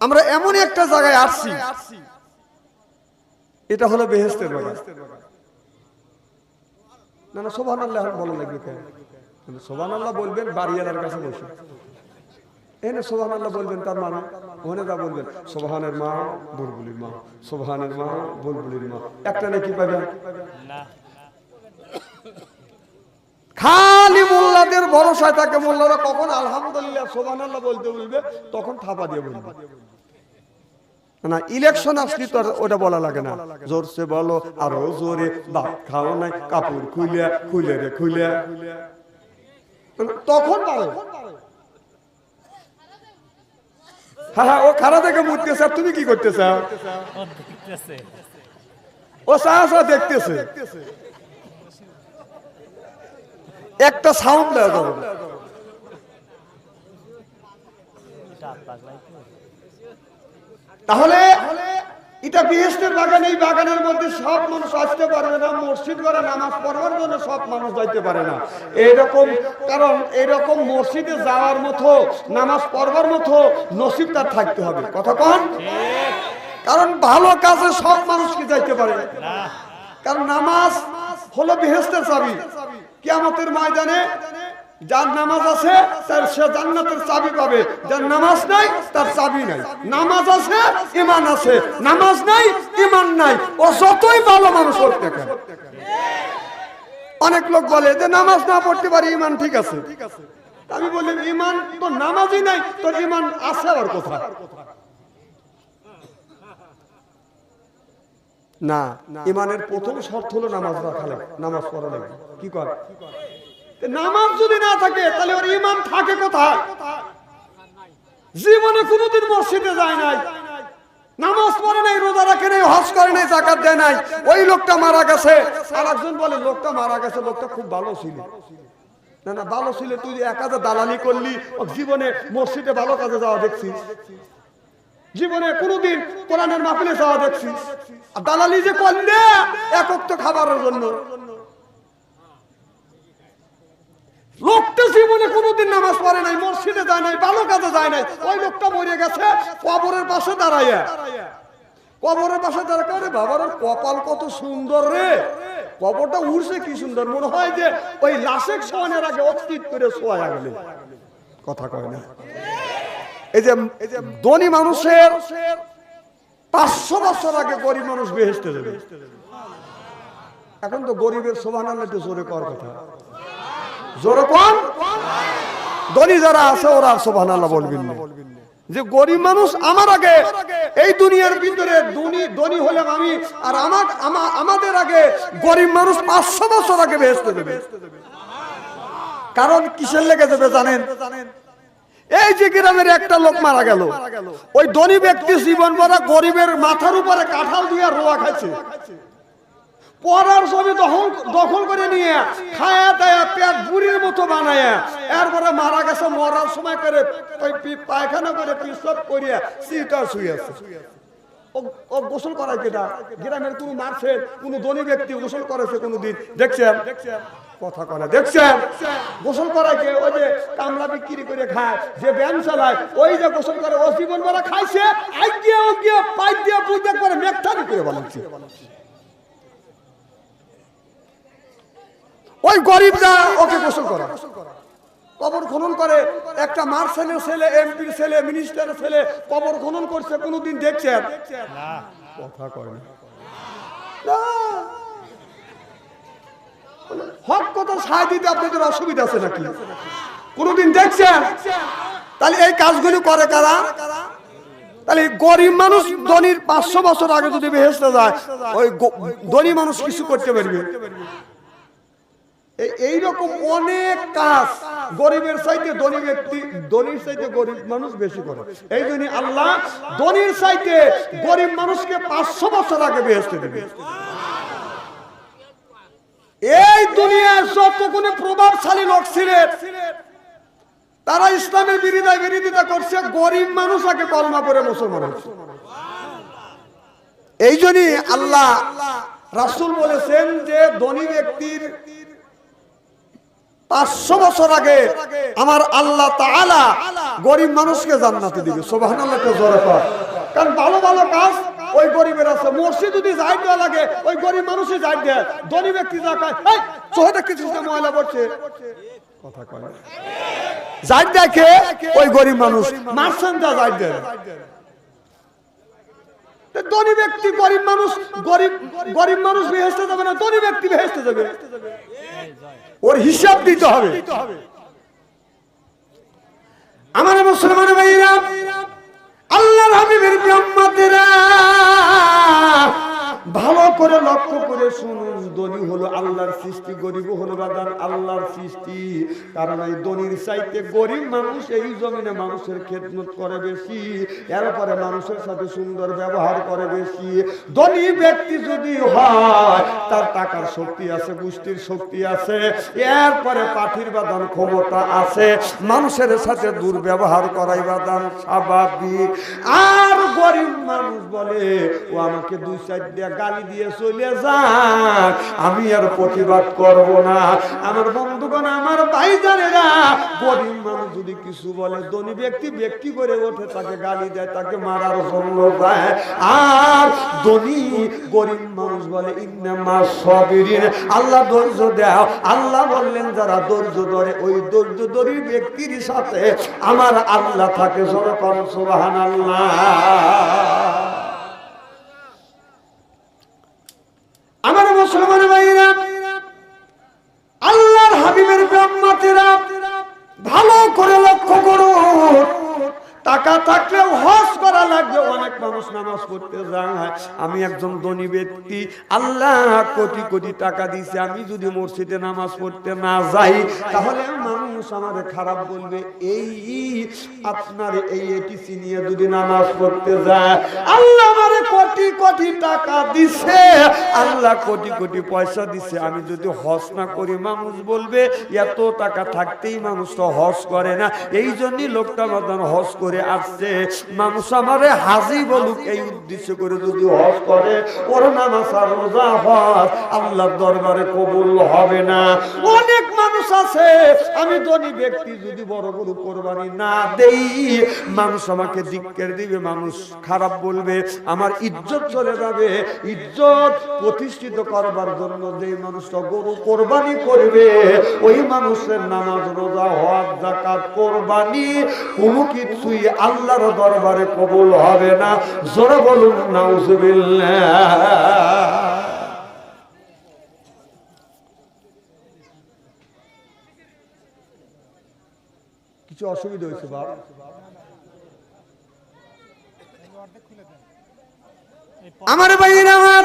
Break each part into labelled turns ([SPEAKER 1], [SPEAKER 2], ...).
[SPEAKER 1] আমরা এমন একটা জায়গায় আসছি। এটা হলো বেহেস্তের বাগান। না না সোভান আল্লাহ ভালো লাগবে কেন? সোভান আল্লাহ বলবেন বাড়িয়ালার কাছে বসে। এনে সোভান আল্লাহ বলবেন তার মানে। ওখানে যা বলবেন সোভানের মা, বুলবুলির মা সোভানের মা, বুলবুলির মা। একটা নাকি পাবেন? খালি মোল্লাদের ভরসায় থাকে মোল্লারা কখন আলহামদুলিল্লাহ সোভান আল্লাহ বলতে বলবে তখন থাপা দিয়ে বলবে। না ইলেকশন আসলি তো ওটা বলা লাগে না। জোরসে বলো আরও জোরে ভাত খাও নাই কাপড় খুলে খুলে রে খুলে তখন পারো। হ্যাঁ হ্যাঁ ও খারা থেকে মুততেছে আর তুমি কি করতেছ?
[SPEAKER 2] ও
[SPEAKER 1] চা দেখতেছে। একটা সাউন্ড দেওয়া যাবে তাহলে এটা বিহেস্তের বাগান, এই বাগানের মধ্যে সব মানুষ আসতে পারবে না, মসজিদ করে নামাজ পড়বার জন্য সব মানুষ যাইতে পারে না। এইরকম কারণ এরকম মসজিদে যাওয়ার মতো, নামাজ পড়বার মতো নসিব তার থাকতে হবে। কথা কন? কারণ ভালো কাজে সব মানুষ কি যাইতে পারে কারণ নামাজ হলো বিহেস্তের চাবি। কিয়ামতের ময়দানে যার নামাজ আছে, তার সে জান্নাতের চাবি পাবে। যার নামাজ নাই, তার চাবি নাই। নামাজ আছে ইমান আছে। নামাজ নাই ইমান নাই। ও যতই ভালো মানুষ না কেন। অনেক লোক বলে, যে নামাজ না পড়তে পারি ইমান ঠিক আছে। আমি বলি ইমান তো নামাজই নাই, তোর ইমান আছে আর কোথায়? না ইমানের প্রথম শর্ত হলো নামাজ রাখা লাগে। নামাজ পড়া লাগে। কি কর নামাজ যদি না থাকে তাহলে ওর ইমান থাকে কোথায়? জীবনে কোনোদিন মসজিদে যায় নাই। নামাজ পড়ে নাই রোজা রাখে নাই হজ করে নাই জাকাত দেয় নাই। ওই লোকটা মারা গেছে। আর একজন বলে লোকটা মারা গেছে লোকটা খুব ভালো ছিল। না না ভালো ছিল তুই এক দালালি করলি জীবনে মসজিদে ভালো কাজে যাওয়া দেখছিস। জীবনে কোনোদিন কোরআনের মাহফিলে যাওয়া দেখছিস আর দালালি যে করলে একক তো খাবারের জন্য। লোকটা জীবনে কোনোদিন নামাজ পড়ে নাই, মসজিদে যায় নাই, ভালো কাজে যায় নাই। ওই লোকটা মরে গেছে, কবরের পাশে দাঁড়াইয়া। কবরের পাশে দাঁড়ায় বাবার কপাল কত সুন্দর রে। কবরটা উড়ছে কি সুন্দর, মনে হয় যে ওই লাশেক শোয়ানোর আগে অস্তিত করে শোয়া গেলে। কথা কয় না। এই যে ধনী মানুষের পাঁচশো বছর আগে গরিব মানুষ বেহেস্তে দেবে এখন তো গরিবের নামলে জোরে কর কথা। জোরে কন ধনী যারা আছে, ওরা শোভান আল্লাহ বলবেন। যে গরিব মানুষ আমার আগে এই দুনিয়ার ভিতরে হলাম আমি, আর আমার আমাদের আগে গরিব মানুষ পাঁচশো বছর আগে বেহেস্তে দেবে কারণ কিসের লেগে দেবে জানেন? এই যে গ্রামের একটা লোক মারা গেল। ওই ধনী ব্যক্তি জীবন ভরা গরিবের মাথার উপরে কাঁঠাল দিয়ে রোয়া খাচ্ছে পরার ছবি দখল দখল করে নিয়ে খায়া দায়া পেট বুড়ির মতো বানায় এরপরে মারা গেছে, মরার সময় করে পায়খানা করে পিসব করিয়া সিটা শুয়ে আছে। গোসল করায় কেটা গ্রামের কোন মারছে কোন ধনী ব্যক্তি গোসল করেছে কোনদিন। দেখছেন? কথা না। দেখছেন? গোসল করায় কে ওই যে কামলা বিক্রি করে খায়, যে ব্যায়াম চালায়, ওই যে গোসল করে, ও জীবন ভরা খাইছে আই গিয়ে ও দিয়ে করে মেঘটারি করে বানাচ্ছে ওই গরিব যা ওকে গোসল করা কবর খনন করে। একটা মার ছেলে ছেলে এমপির ছেলে মিনিস্টারের ছেলে কবর খনন করছে কোনোদিন দেখছেন কথা কয় না। হক কথা সাহায্য দিতে আপনাদের অসুবিধা আছে নাকি? কোনোদিন দেখছেন তাহলে এই কাজগুলো করে কারা? তাহলে গরিব মানুষ ধনির পাঁচশো বছর আগে যদি বেহেস্তে যায় ওই ধনী মানুষ কিছু করতে পারবে? এই- এইরকম অনেক কাজ গরিবের চাইতে ধনী ব্যক্তি, ধনীর চাইতে গরিব মানুষ বেশি করে। এই জন্য আল্লাহ ধনীর চাইতে গরিব মানুষকে পাঁচশো বছর আগে বেহেস্তে দেবে এই দুনিয়ার যতগুলো প্রভাবশালী লোক ছিলেন, তারা ইসলামের বিরোধিতা বিরোধিতা করছে, গরিব মানুষ আগে কলমা করে মুসলমান হচ্ছে এই জন্যই আল্লাহ রাসূল বলেছেন যে ধনী ব্যক্তির পাঁচশো বছর আগে আমার আল্লাহ গরিব মানুষকে জান্নাতে দিবে। কর। কারণ ভালো ভালো কাজ ওই গরিবের আছে। মসজিদ যদি যাই দেওয়া লাগে, ওই গরিব মানুষই যাই দেয়। ধনী ব্যক্তি যা কয় দেখতেছিস না, ময়লা পড়ছে? কথা কয় যাই দেখে ওই গরিব মানুষ। মারছেন যা যাই দেয় ধনী ব্যক্তি গরিব মানুষ, গরিব গরিব মানুষ বেহেস্তে যাবে না, ধনী ব্যক্তি বেহেস্তে যাবে। ওর হিসাব দিতে হবে। আমার মুসলমান ভাইরা, আল্লাহর হাবিবের ব্রহ্মাতেরা ভালো করে লক্ষ্য করে শুনুন, ধনী হলো আল্লাহর সৃষ্টি, গরিব হলো বাদান আল্লাহর সৃষ্টি। কারণ এই ধনীর চাইতে গরিব মানুষ এই জমিনে মানুষের খেদমত করে বেশি, এরপরে মানুষের সাথে সুন্দর ব্যবহার করে বেশি। ধনী ব্যক্তি যদি হয়, তার টাকার শক্তি আছে, গোষ্ঠীর শক্তি আছে, এরপরে পাঠির বাদান ক্ষমতা আছে, মানুষের সাথে দুর্ব্যবহার করাই বাদান স্বাভাবিক। আর গরিব মানুষ বলে, ও আমাকে দুই সাইড দিয়ে গালি দিয়ে চলে যান আমি আর প্রতিবাদ করব না। আমার বন্ধুগণ, আমার ভাই জানেরা গরিব মানুষ যদি কিছু বলে, ধনী ব্যক্তি ব্যক্তি করে ওঠে, তাকে গালি দেয়, তাকে মারার জন্য দেয় আর ধনী গরিব মানুষ বলে, ইন্নামা সবিরিন। আল্লাহ ধৈর্য দেও। আল্লাহ বললেন, যারা ধৈর্য ধরে, ওই ধৈর্য ধরি ব্যক্তির সাথে আমার আল্লাহ থাকে, সরকম সুবাহান আমার আমি একজন ধনী ব্যক্তি, আল্লাহ কোটি কোটি টাকা দিছে, আমি যদি মসজিদে নামাজ পড়তে না যাই, তাহলে মানুষ আমাদের খারাপ বলবে, এই আপনার এই এটিসি নিয়ে যদি নামাজ পড়তে যায়, আল্লাহ আমারে কোটি কোটি টাকা দিছে, আল্লাহ কোটি কোটি পয়সা দিছে, আমি যদি হজ না করি, মানুষ বলবে, এত টাকা থাকতেই মানুষ তো হজ করে না এই জন্যই লোকটা বাদান হজ করে আসছে, মানুষ আমারে হাজি বলুক, এই উদ্দেশ্য করে যদি হজ করে ওর নামাজ রোজা হজ আল্লাহর দরবারে কবুল হবে না। অনেক মানুষ আছে, আমি ধনী ব্যক্তি যদি বড় কোরবানি না দেই, মানুষ আমাকে দিবে, মানুষ খারাপ বলবে, আমার ইজ্জত চলে যাবে। ইজ্জত প্রতিষ্ঠিত করবার জন্য যে মানুষটা গরু কোরবানি করবে, ওই মানুষের নামাজ, রোজা, হজ জাকাত কোরবানি কোনো কিছুই আল্লাহর দরবারে কবুল হবে না। জোরে বলুন, নাউজুবিল্লাহ। কিছু অসুবিধা হয়েছে বাপ। আমার ভাইয়ের আমার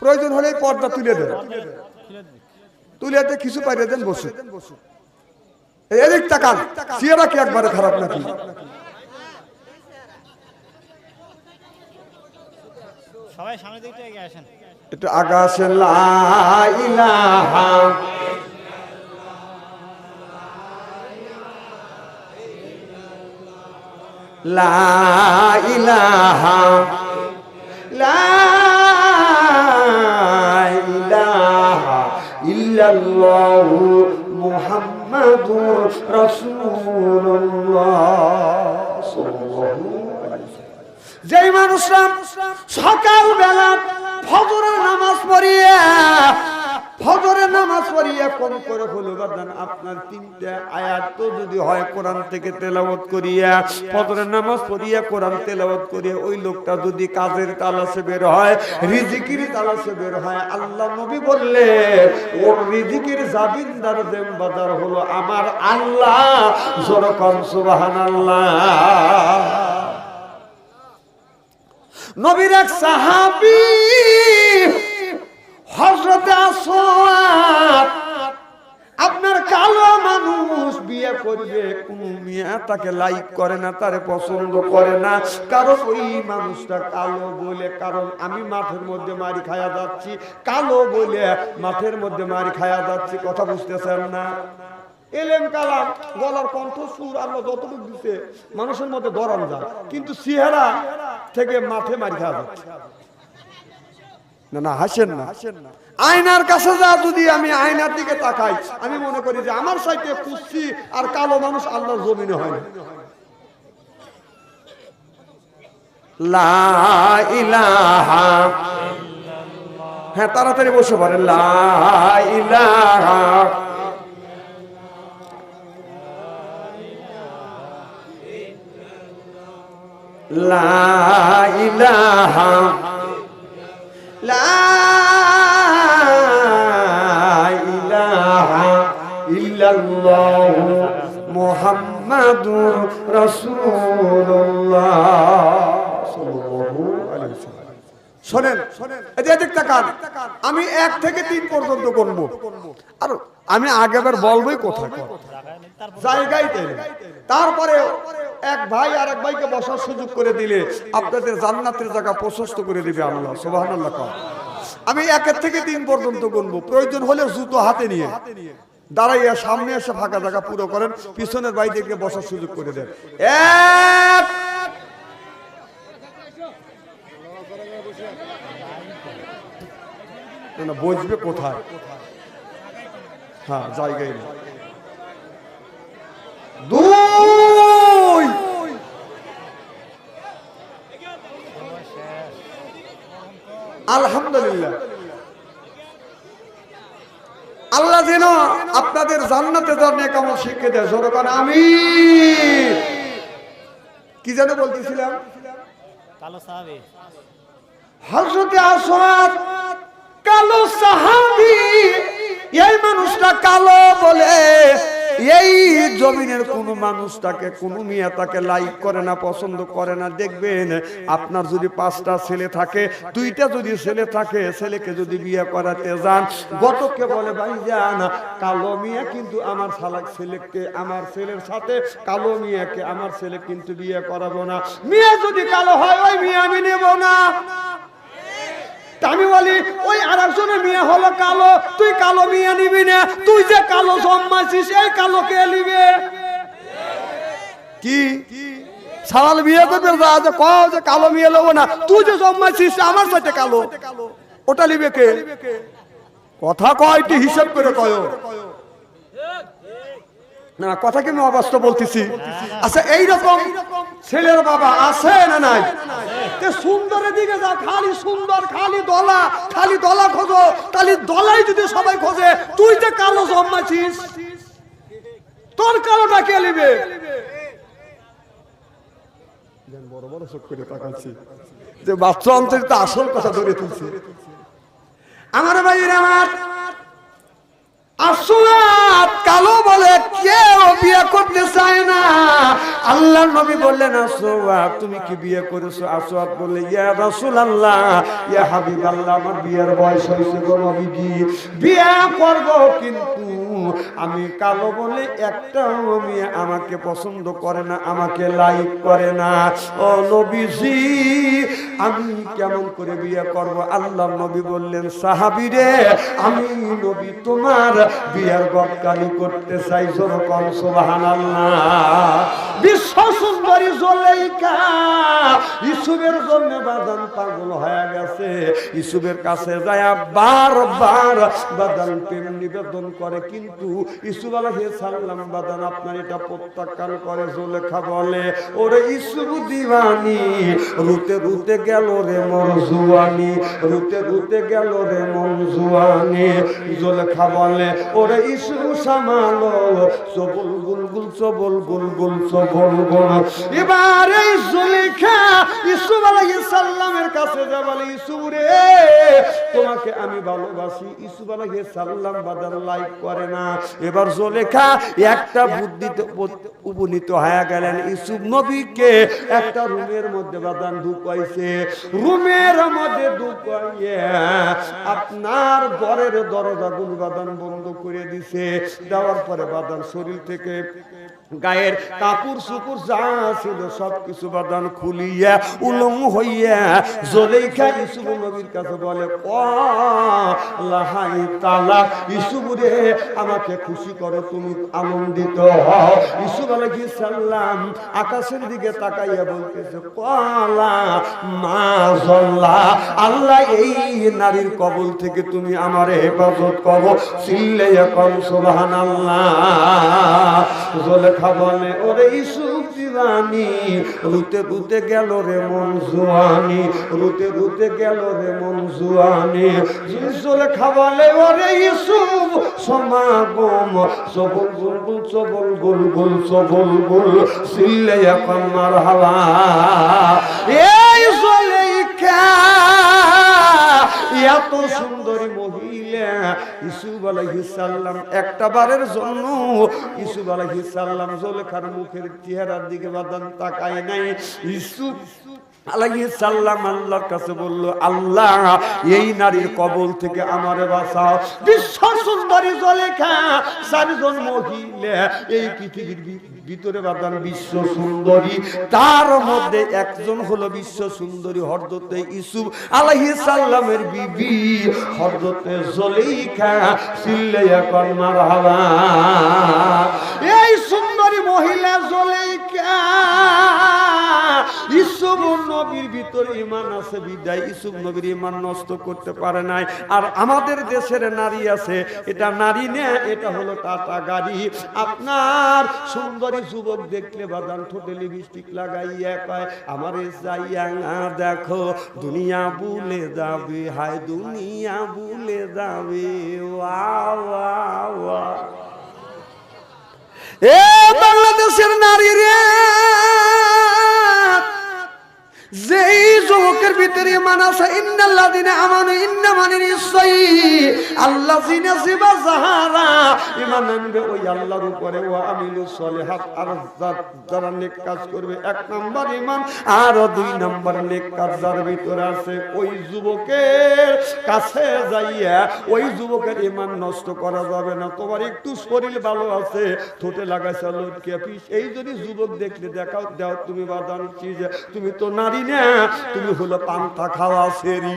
[SPEAKER 1] প্রয়োজন হলে পর্দা তুলে দেন। তুলে কিছু পাইরে দেন বসে। এদিক তাকান। কি একবারে খারাপ নাকি?
[SPEAKER 2] সবাই সামনের দিকটা এগিয়ে আসেন।
[SPEAKER 1] একটু আকাশে লা লা ইলাহা লা ইলাহা ইল্লাল্লাহু মুহাম্মাদুর রাসূলুল্লাহ। যেই মানুষরা সকাল বেলা ফজরের নামাজ পড়িয়া ফজরের নামাজ পড়িয়া কোন করে হলো বাদান, আপনার তিনটা আয়াত তো যদি হয় কোরআন থেকে তেলাওয়াত করিয়া, ফজরের নামাজ পড়িয়া কোরআন তেলাওয়াত করিয়া ওই লোকটা যদি কাজের তালাশে বের হয়, রিজিকির তালাশে বের হয়, আল্লাহ নবী বললে ওর রিজিকির জাবিনদার দেমবাদার হলো আমার আল্লাহ। জোরকম, সুবহানাল্লাহ। নবীর এক সাহাবি হজরতে আসোয়াত আপনার কালো মানুষ বিয়ে করবে, কোন মিয়া তাকে লাইক করে না, তারে পছন্দ করে না। কারণ ওই মানুষটা কালো বলে, কারণ আমি মাঠের মধ্যে মারি খায়া যাচ্ছি, কালো বলে মাঠের মধ্যে মারি খায়া যাচ্ছি, কথা বুঝতেছেন না? এলেম কালাম, গলার কণ্ঠ সুর আল্লাহ যতটুকু দিতে মানুষের মধ্যে ধরানো যায় কিন্তু চেহারা থেকে মাঠে মারি খাওয়া যাচ্ছে। না হাসেন না। আয়নার কাছে যা যদি আমি আয়নার দিকে তাকাই, আমি মনে করি যে আমার সাইডে কুচ্ছি আর কালো মানুষ আল্লাহর জমিনে হয় না। হ্যাঁ তাড়াতাড়ি বসে পড়েন লা মুহাম্মাদুর রাসূলুল্লাহ। শোনেন, এদিক তাকান। আমি এক থেকে তিন পর্যন্ত করব। আর আমি আগেবার বলবোই কোথায়
[SPEAKER 2] জায়গায় তারপরে
[SPEAKER 1] এক ভাই আর এক ভাইকে বসার সুযোগ করে দিলে আপনাদের জান্নাতের জায়গা প্রশস্ত করে দিবে আল্লাহ, সুবহানাল্লাহ আমি একের থেকে তিন পর্যন্ত গুনবো প্রয়োজন হলে জুতো হাতে নিয়ে। দাঁড়াইয়া সামনে এসে ফাঁকা জায়গা পুরো করেন, পিছনের বাইদেরকে বসার সুযোগ করে দেন। বসবে কোথায়? হ্যাঁ জায়গায় দুই! আলহামদুলিল্লাহ। আল্লাহ যেন আপনাদের জান্নাতে জন্মে কেমন শিক্ষা দেয় সরকার আমি কি যেন বলতেছিলাম?
[SPEAKER 2] কালো সাহাবি।
[SPEAKER 1] হজরতে আসওয়াদ কালো সাহাবি এই মানুষটা কালো বলে এই জমিনের কোন মানুষ তাকে, কোন মিয়া তাকে লাইক করে না, পছন্দ করে না। দেখবেন, আপনার যদি পাঁচটা ছেলে থাকে, দুইটা যদি ছেলে থাকে, ছেলেকে যদি বিয়ে করাতে যান, গতকে বলে, ভাই যান, কালো মিয়া কিন্তু আমার শালাক ছেলেকে, আমার ছেলের সাথে কালো মিয়াকে, আমার ছেলে কিন্তু বিয়ে করাবো না। মিয়া যদি কালো হয়, ওই মিয়া আমি নেব না। তা আমি বলি ওই আর একজনের মেয়ে হলো কালো। তুই কালো মেয়ে নিবি না, তুই যে কালো জন্মাছিস এই কালো কে নিবে? কি? সালাল বিয়ে করবে যা কও যে কালো মেয়ে নেব না, তুই যে জন্মাছিস আমার সাথে কালো। ওটা নিবে কে? কথা কয় একটু হিসাব করে কয়। না কথা কি আমি অবাস্তব বলতেছি। আচ্ছা এইরকম ছেলের বাবা আছে না নাই? তে সুন্দরের দিকে যা খালি সুন্দর খালি দলা খালি দলা খোঁজো খালি দলাই যদি সবাই খোঁজে তুই যে কালো জন্মাছিস তোর কালোটা কে নিবে? বড় বড় চোখ করে তাকাচ্ছি। যে বাচ্চা অন্তরিত আসল কথা ধরে তুলছে। আমার ভাইয়ের আমার আসলাত কালো বলে কেউ বিয়ে করতে চায় না। আল্লাহ নবী বললেন, আসোয়াত, তুমি কি বিয়ে করেছ? আসোয়াত বললে, ইয়া আল্লাহ ইয়া হাবিব আল্লাহ আমার বিয়ের বয়স হয়েছে গো নবীজি। বিয়ে করব কিন্তু আমি কালো বলে একটাও মেয়ে আমাকে পছন্দ করে না, আমাকে লাইক করে না। ও নবীজি আমি কেমন করে বিয়ে করব? আল্লাহ নবী বললেন, সাহাবি রে, আমি নবী তোমার বিয়ের গপকালি করতে চাই যেরকম, সুবহানাল্লাহ। বিশ্ব সুন্দরী ইসুবের জন্য পাগল হয়ে গেছে। ইসুবের কাছে যায়, বারবার বাদান প্রেম নিবেদন করে, কিন্তু ইসুব আলাইহিস সালাম বাদান আপনার এটা প্রত্যাখ্যান করে, জোলেখা বলে, ওরে ইসুব দিওয়ানি, রুতে রুতে গেল রে মন জুয়ানি রুতে রুতে গেল রে মন জুয়ানি। জোলেখা বলে ওরে ইসু সামালো, সবল গুলগুল সবল গুলগুল, সবল গুল। এবার জুলেখা ইসু আলাইহিস সালামের কাছে ইসু রে, তোমাকে আমি ভালোবাসি। ইসু আলাইহিস সালাম লাইক করে না। এবার জোলেখা একটা বুদ্ধিতে উপনীত হয়ে গেলেন। ইসুফ নবীকে একটা রুমের মধ্যে বাদান ঢুকাইছে। রুমের মধ্যে ঢুকাইয়ে আপনার ঘরের দরজা গুলো বাদান বন্ধ করে দিছে। দেওয়ার পরে বাদান শরীর থেকে গায়ের কাপড় সুপুর যা ছিল সব কিছু বাদান খুলিয়া উলম হইয়া জলেখা ইসুফ নবীর কাছে বলে লাহাই তালা ইসুফ রে, আমাকে খুশি করো, তুমি আনন্দিত হও। ইসুফ আলাইহিস সালাম আকাশের দিকে তাকাইয়া বলতেছে, কলা মা জল্লা, আল্লাহ এই নারীর কবল থেকে তুমি আমার হেফাজত করো। চিল্লে এখন সুবহানাল্লাহ জলেখা বলে ওরে ইসুফ দিবানি রুতে রুতে গেল রে মন জুয়ানি, রুতে রুতে গেল রে মন জুয়ানি। জলেখা বলে ওরে ইসুফ, সমাগম, সবল গুলগুল সবল গুলগুল সবল গুল সিল্লে এখন মার হাওয়া এই জলেখা এত সুন্দরী মহিলা ইসুফ আলাইহিস সালাম একটা বারের জন্য ইসুফ আলাইহিস সালাম জোলেখার মুখের চেহারার দিকে বাদান তাকায় নাই। ইসুফ আলাইহিস আল্লাহর কাছে বলল, আল্লাহ, এই নারীর কবল থেকে আমারে বাঁচাও। বিশ্ব সুন্দরী জলেখা, চারজন মহিলা এই পৃথিবীর ভিতরে বাদান বিশ্ব সুন্দরী। তার মধ্যে একজন হলো বিশ্ব সুন্দরী হরদতে ইসুফ আলহি সাল্লামের বিবি। হরদতে জলেখা সিল্লে এখন মারহাবা নবীর ভিতরে ইমান আছে, বিদায় ইসুফ নবীর ইমান নষ্ট করতে পারে নাই। আর আমাদের দেশের নারী আছে, এটা নারী না এটা হলো টাটা গাড়ি। আপনার সুন্দরী যুবক দেখলে বাদান ঠোঁটে লিপস্টিক লাগাইয়া কয়, আমার যাইয়া দেখো, দুনিয়া ভুলে যাবে, হায় দুনিয়া ভুলে যাবে। এ বাংলাদেশের নারী রে! ভিতরে আমানু মানে নিশ্চয়ই ওই আল্লাহর উপরে। ওয়া আমিলুস সলিহাত, আর যারা নেক কাজ করবে, এক নাম্বার ইমান, আর দুই নাম্বার নেক কাজ যার ভিতরে আছে, ওই যুবকের কাছে যাইয়া ওই যুবকের ইমান নষ্ট করা যাবে না। তোমার একটু শরীর ভালো আছে, ঠোঁটে লাগাইছে, লটকে পিস। এই যদি যুবক দেখলে, দেখাও দাও, তুমি বাদান চিজ তুমি তো নারী না, তুমি হলো পান্তা খাওয়া সেরি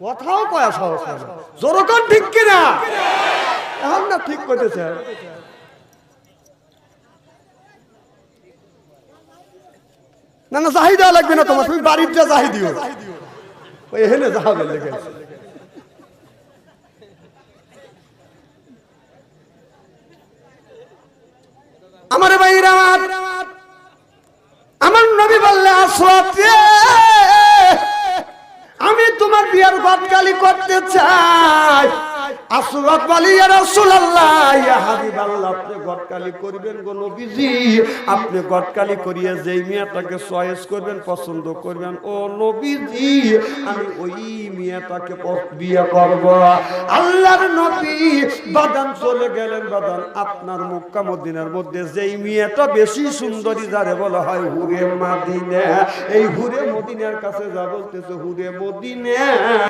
[SPEAKER 1] কথাও কয়া না। জরকন ঠিক কিনা? এখন না ঠিক করতেছে না না চাহি দেওয়া লাগবে না তোমার, তুমি বাড়ির যা চাহি দিও ওই এখানে যাবে লেগে আমার ভাইরা আমার আমার নবী বললে আসওয়াত আমি তোমার বিয়ার গদকালি করতে চাই। আপনি করবেন গো আপনি মিয়াটাকে পছন্দ করবেন, ও আল্লাহর নবী বাদান চলে গেলেন, বাদান আপনার মক্কা মদিনার মধ্যে। যেই মেয়েটা বেশি সুন্দরী, যারে বলা হয় হুরে মাদিনা। এই হুরে মদিনার কাছে যা বলতেছে, হুরে মদিনা।